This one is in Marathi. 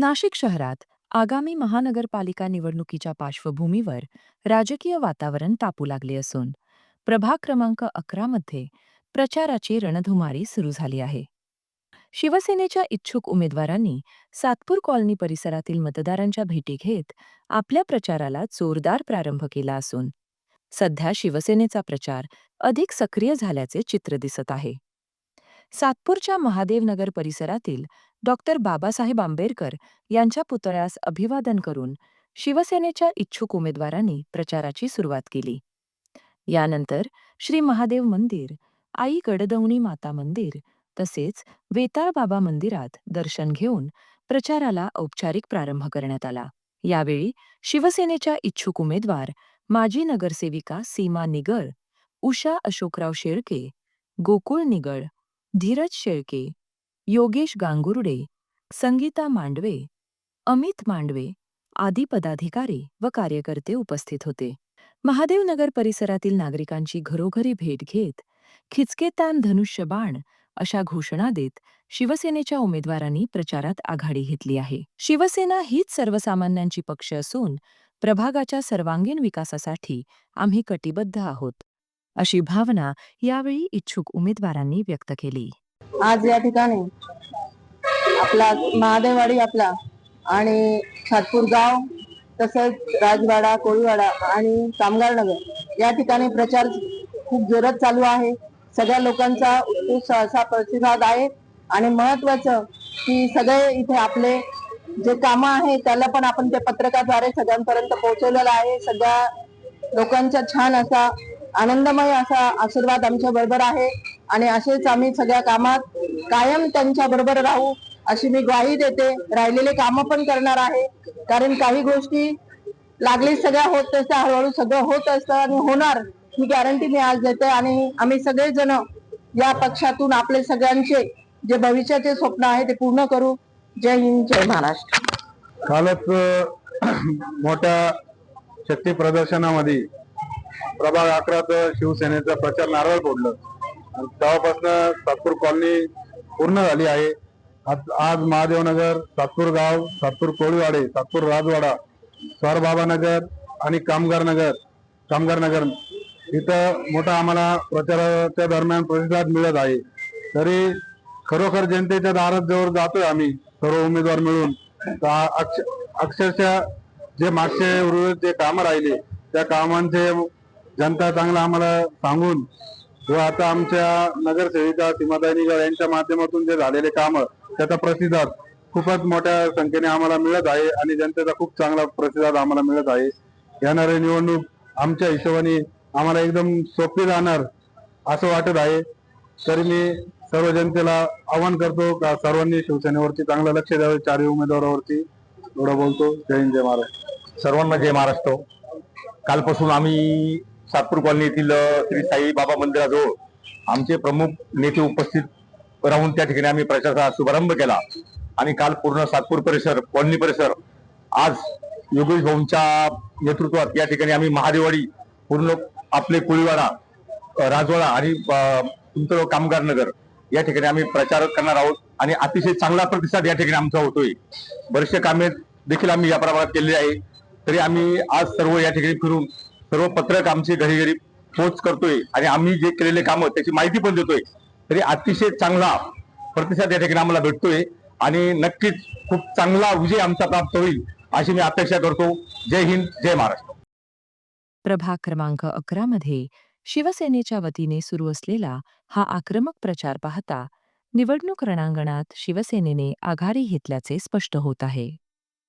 नाशिक शहरात आगामी महानगरपालिका निवडणुकीच्या पार्श्वभूमीवर राजकीय वातावरण तापू लागले असून प्रभाग क्रमांक अकरा मध्ये प्रचाराची रणधुमारी सुरू झाली आहे. शिवसेनेच्या इच्छुक उमेदवारांनी सातपूर कॉलनी परिसरातील मतदारांच्या भेटी घेत आपल्या प्रचाराला जोरदार प्रारंभ केला असून सध्या शिवसेनेचा प्रचार अधिक सक्रिय झाल्याचे चित्र दिसत आहे. सातपूरच्या महादेवनगर परिसरातील डॉक्टर बाबासाहेब आंबेडकर यांच्या पुतळ्यास अभिवादन करून शिवसेनेच्या इच्छुक उमेदवारांनी प्रचाराची सुरुवात केली. यानंतर श्री महादेव मंदिर आई गडदवणी माता मंदिर तसेच वेताळ बाबा मंदिरात दर्शन घेऊन प्रचाराला औपचारिक प्रारंभ करण्यात आला. यावेळी शिवसेनेच्या इच्छुक उमेदवार माजी नगरसेविका सीमा निगळ उषा अशोकराव शेळके गोकुळ निगळ धीरज शेळके योगेश गांगुर्डे संगीता मांडवे अमित मांडवे आदी पदाधिकारी व कार्यकर्ते उपस्थित होते. महादेवनगर परिसरातील नागरिकांची घरोघरी भेट घेत खिचकेतान धनुष्यबाण अशा घोषणा देत शिवसेनेच्या उमेदवारांनी प्रचारात आघाडी घेतली आहे. शिवसेना हीच सर्वसामान्यांची पक्ष असून प्रभागाच्या सर्वांगीण विकासासाठी आम्ही कटिबद्ध आहोत अशी भावना यावेळी इच्छुक उमेदवारांनी व्यक्त केली. आज या ठिकाणी आपला महादेववाडी आपला आणि सातपूर गाव तसंच राजवाडा कोळीवाडा आणि कामगार नगर या ठिकाणी प्रचार खूप जोरात चालू आहे. सगळ्या लोकांचा उत्कृष्ट असा प्रतिसाद आहे आणि महत्वाचं की सगळे इथे आपले जे कामं आहे त्याला पण आपण ते पत्रकाद्वारे सगळ्यांपर्यंत पोहोचवलेलं आहे. सगळ्या लोकांचा छान असा आनंदमय असा आशीर्वाद आमच्या बरोबर आहे. आणि असेच आम्ही सगळ्या कामात कायम त्यांच्या बरोबर राहू अशी मी ग्वाही देते. राहिलेले कामं पण करणार आहे. कारण काही गोष्टी लागली सगळ्या होत असतात हळूहळू सगळं होत असतं आणि होणार ही गॅरंटी मी आज देते. आणि आम्ही सगळेजण या पक्षातून आपले सगळ्यांचे जे भविष्याचे स्वप्न आहे ते पूर्ण करू. जय हिंद जय महाराष्ट्र. कालच मोठ्या शक्ती प्रदर्शनामध्ये प्रभाग अकराचं शिवसेनेचं प्रचार नारळ फोडलं. तेव्हापासून सातपूर कॉलनी पूर्ण झाली आहे. आज आज महादेवनगर सातपूर गाव सातपूर कोळीवाडे सातपूर राजवाडा स्वारबाबानगर आणि कामगार नगर कामगार नगर. इथं मोठा आम्हाला प्रचाराच्या दरम्यान प्रतिसाद मिळत आहे. तरी खरोखर जनतेच्या दारात जवळ जातोय आम्ही सर्व उमेदवार मिळून. तर अक्ष- अक्षरशः जे मागचे उर्वरित जे कामं राहिले त्या कामांचे जनता चांगला आम्हाला सांगून व आता आमच्या नगरसेविका सीमाताई निगळ यांच्या माध्यमातून जे झालेले काम त्याचा प्रतिसाद खूपच मोठ्या संख्येने आम्हाला मिळत आहे आणि जनतेचा खूप चांगला प्रतिसाद आम्हाला मिळत आहे. येणारी निवडणूक आमच्या हिशोबाने आम्हाला एकदम सोपी जाणार असं वाटत आहे. तरी मी सर्व जनतेला आवाहन करतो का सर्वांनी शिवसेनेवरती चांगलं लक्ष द्यावे चारही उमेदवारावरती. एवढं बोलतो. जय हिंद जय महाराष्ट्र. सर्वांना जय महाराष्ट्र. कालपासून आम्ही सातपूर कॉलनी येथील श्री साई बाबा मंदिराजवळ आमचे प्रमुख नेते उपस्थित राहून त्या ठिकाणी आम्ही प्रचाराचा शुभारंभ केला. आणि काल पूर्ण सातपूर परिसर कॉलनी परिसर आज योगेश भाऊंच्या नेतृत्वात या ठिकाणी आम्ही महादेवाडी पूर्ण आपले कुळीवाडा राजवाडा आणि तुमचं कामगार नगर या ठिकाणी आम्ही प्रचार करणार आहोत. आणि अतिशय चांगला प्रतिसाद या ठिकाणी आमचा होतोय. बरेचसे कामे देखील आम्ही या प्रमाणात केलेली आहे. तरी आम्ही आज सर्व या ठिकाणी फिरून सर्व पत्रक आमचे घरी घरी पोच करतोय आणि आम्ही जे केलेले कामं त्याची माहिती पण देतोय. तरी अतिशय चांगला प्रतिसाद या ठिकाणी आम्हाला भेटतोय आणि नक्कीच खूप चांगला विजय आमचा प्राप्त होईल अशी मी अपेक्षा करतो. जय हिंद जय महाराष्ट्र. प्रभाग क्रमांक अकरा मध्ये शिवसेनेच्या वतीने सुरू असलेला हा आक्रमक प्रचार पाहता निवडणूक रणांगणात शिवसेनेने आघाडी घेतल्याचे स्पष्ट होत आहे.